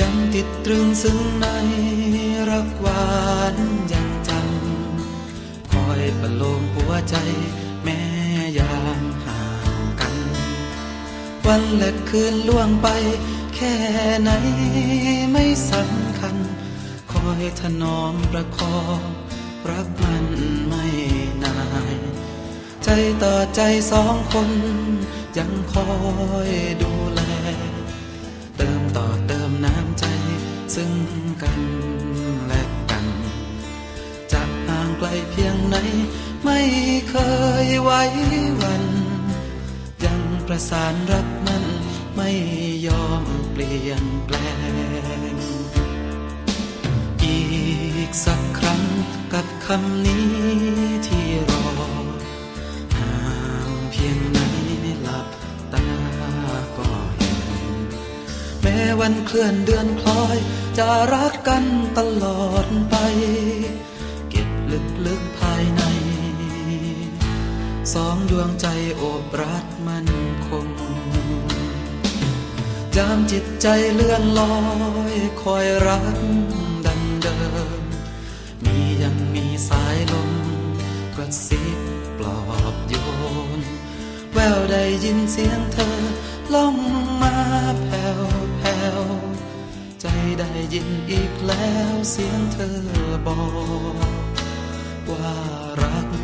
ยังติดตรึงซึ้งในรักหวานยังจำคอยประโลมหัวใจแม้ยามห่างกัน วันและคืนล่วงไปแค่ไหนไม่สำคัญ คอยถนอมประคองรักมันไม่นาย ใจต่อใจสองคนยังคอยดู ห่างไกลเพียงไหน ไม่เคยไว้วัน ยังประสานรักมันไม่ยอมเปลี่ยนแปลง อีกสักครั้งกับคำนี้ที่รอ ห่างเพียงไหนหลับตาก็เห็น แม้วันเคลื่อนเดือนคล้อยจะรักกันตลอดไป เก็บลึกๆภายใน สองดวงใจโอบรัดมันคงยามจิตใจเลื่อนลอยคอยรักดังเดิม มียังมีสายลมกระซิบปลอบโยน แววได้ยินเสียงเธอล่องมาแผ่วแผ่วใจได้ยินอีกแล้วเสียงเธอบอก ว่ารัก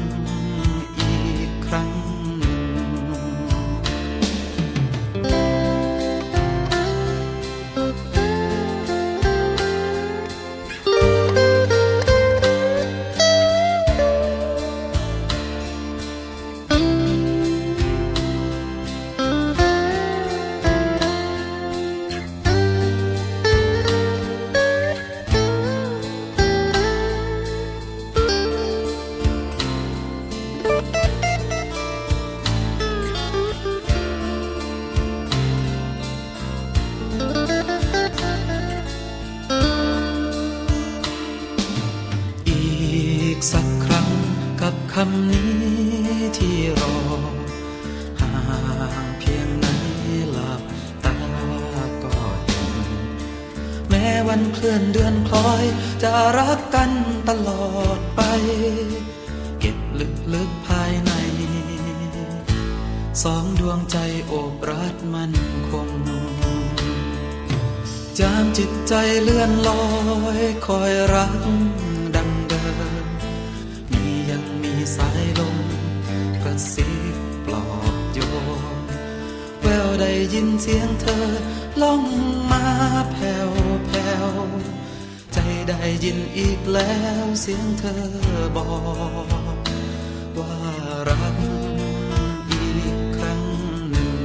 กับคำนี้ที่รอ ห่างเพียงไหนหลับตาก็เห็นแม้วันเคลื่อนเดือนคล้อย จะรักกันตลอดไป เก็บลึกๆภายใน สองดวงใจโอบรัดมันคงจามจิตใจเลื่อนลอยคอยรัก กระซิบปลอบโยนแววได้ยินเสียงเธอล่องมาแผ่วแผ่วใจได้ยินอีกแล้วเสียงเธอบอก ว่ารักอีกครั้งหนึ่ง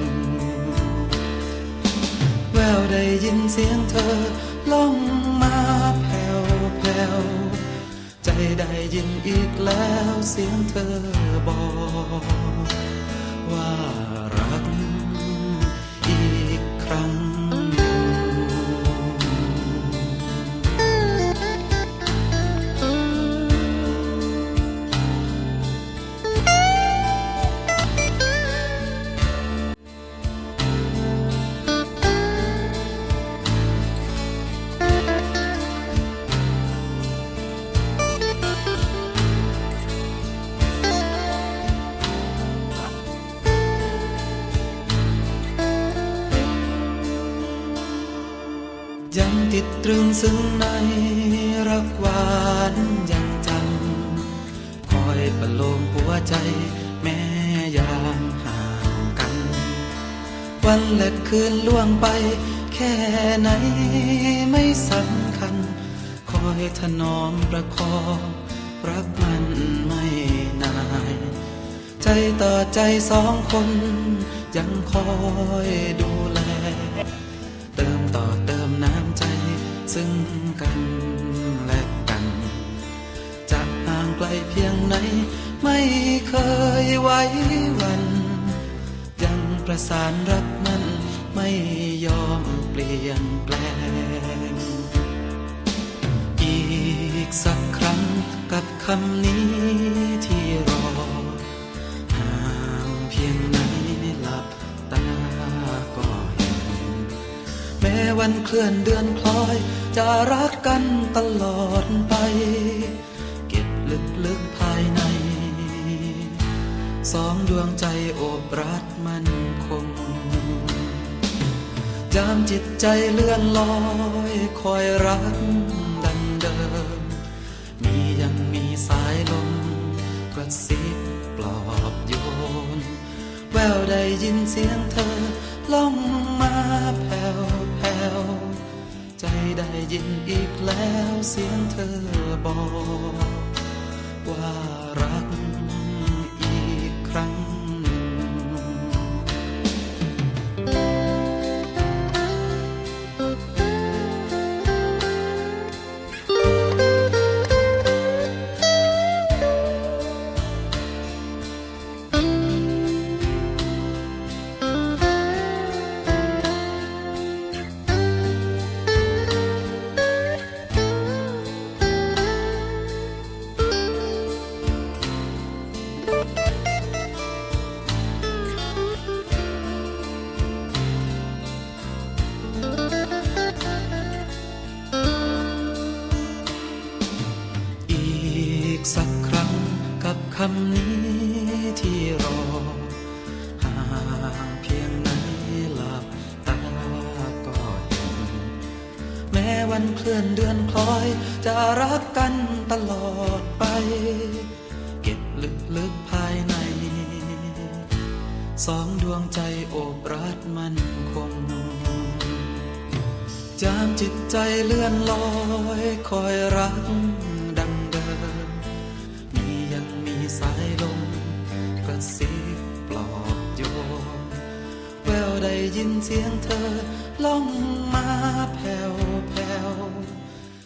แววได้ยินเสียงเธอล่องมาแผ่วแผ่ว ใจได้ยินอีกแล้วเสียงเธอบอก ว่ารักอีกครั้ง ตรึงซึ้งในรักหวานยังจำคอยประโลมหัวใจแม้ยามห่างกัน วันและคืนล่วงไป แค่ไหนไม่สำคัญ คอยถนอมประคองรักมันไม่นาย ใจต่อใจสองคนยังคอยดู กันและกัน จะห่างไกลเพียงไหน ไม่เคยไว้วัน ยังประสานรักมันไม่ยอมเปลี่ยนแปลง อีกสักครั้งกับคำนี้ วันเคลื่อนเดือนคล้อย จะรักกันตลอดไป เก็บลึกๆภายใน สองดวงใจโอบรัดมันคงยามจิตใจเลื่อนลอยคอยรักดังเดิม มียังมีสายลมกระซิบปลอบโยน แววได้ยินเสียงเธอ ยินอีกแล้วเสียงเธอบอก ว่ารัก สักครั้งกับคำนี้ที่รอ ห่างเพียงไหนหลับตาก็เห็นแม้วันเคลื่อนเดือนคล้อย จะรักกันตลอดไป เก็บลึกๆภายใน สองดวงใจโอบรัดมันคงจามจิตใจเลื่อนลอยคอยรัก สายลมกระซิบปลอบโยน แววได้ยินเสียงเธอล่องมาแผ่วแผ่ว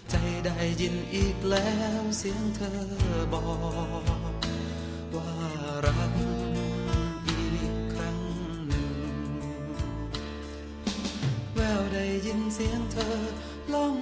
ใจได้ยินอีกแล้วเสียงเธอบอก ว่ารักอีกครั้งหนึ่ง แววได้ยินเสียงเธอลง